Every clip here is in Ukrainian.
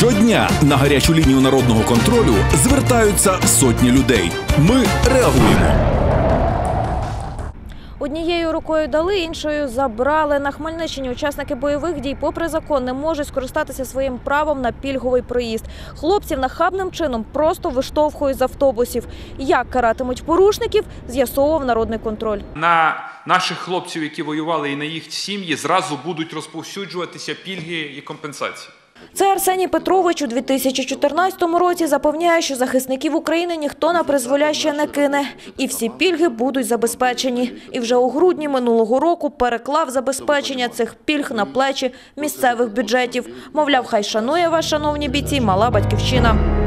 Щодня на гарячу лінію народного контролю звертаються сотні людей. Ми реагуємо. Однією рукою дали, іншою забрали. На Хмельниччині учасники бойових дій, попри закон, не можуть скористатися своїм правом на пільговий проїзд. Хлопців нахабним чином просто виштовхують з автобусів. Як каратимуть порушників, з'ясовував народний контроль. на наших хлопців, які воювали, і на їх сім'ї зразу будуть розповсюджуватися пільги і компенсації. Це Арсеній Петрович у 2014 році запевняє, що захисників України ніхто на призволяще не кине. І всі пільги будуть забезпечені. І вже у грудні минулого року переклав забезпечення цих пільг на плечі місцевих бюджетів. Мовляв, хай шанує вас, шановні бійці, мала батьківщина.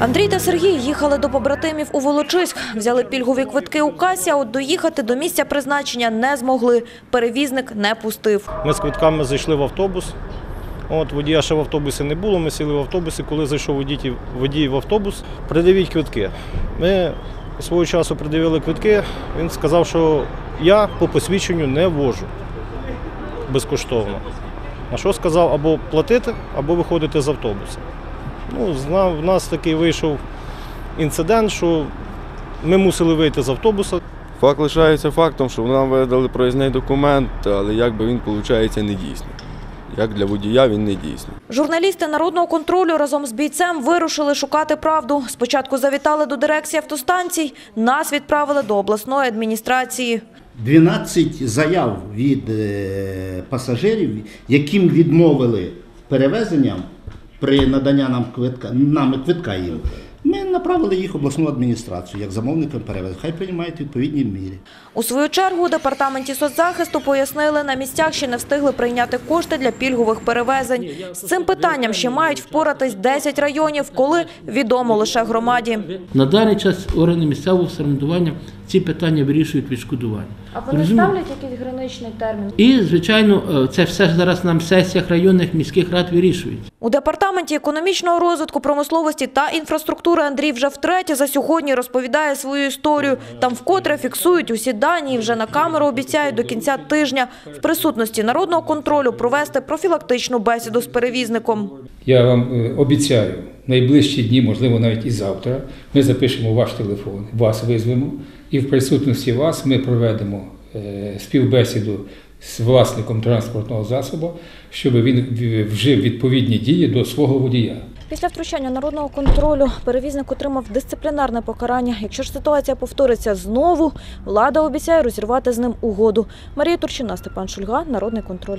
Андрій та Сергій їхали до побратимів у Волочиськ. Взяли пільгові квитки у касі, а от доїхати до місця призначення не змогли. Перевізник не пустив. Ми з квитками зайшли в автобус. От водія ще в автобусі не було. Ми сіли в автобусі. Коли зайшов водій, водій в автобус, придивіть квитки. Ми свого часу придивили квитки. Він сказав, що я по посвідченню не вожу безкоштовно. На що сказав, або платити, або виходити з автобуса. Ну, в нас такий вийшов інцидент, що ми мусили вийти з автобуса. Факт лишається фактом, що нам видали проїзний документ, але якби він, виходить, не дійсний. Як для водія він не дійсний. Журналісти народного контролю разом з бійцем вирушили шукати правду. Спочатку завітали до дирекції автостанцій, нас відправили до обласної адміністрації. 12 заяв від е, пасажирів, яким відмовили перевезенням при наданні нам квитка, нами квитка їм. Ми направили їх в обласну адміністрацію як замовникам перевезень. Хай приймають відповідні міри. У свою чергу у департаменті соцзахисту пояснили, на місцях ще не встигли прийняти кошти для пільгових перевезень. З цим питанням ще мають впоратись 10 районів, коли відомо лише громаді. На даний час органи місцевого самоврядування ці питання вирішують відшкодування. Розумієте? якийсь граничний термін? І, звичайно, е, це все ж зараз на сесіях районних міських рад вирішують. У департаменті економічного розвитку, промисловості та інфраструктури Андрій вже втретє за сьогодні розповідає свою історію. Там вкотре фіксують усі дані і вже на камеру обіцяють до кінця тижня в присутності народного контролю провести профілактичну бесіду з перевізником. Я вам е, обіцяю, найближчі дні, можливо, навіть і завтра, ми запишемо ваш телефон, вас визвемо, і в присутності вас ми проведемо е, співбесіду з власником транспортного засобу, щоб він вжив відповідні дії до свого водія. Після втручання народного контролю перевізник отримав дисциплінарне покарання. Якщо ж ситуація повториться знову, влада обіцяє розірвати з ним угоду. Марія Турчина, Степан Шульга, Народний контроль.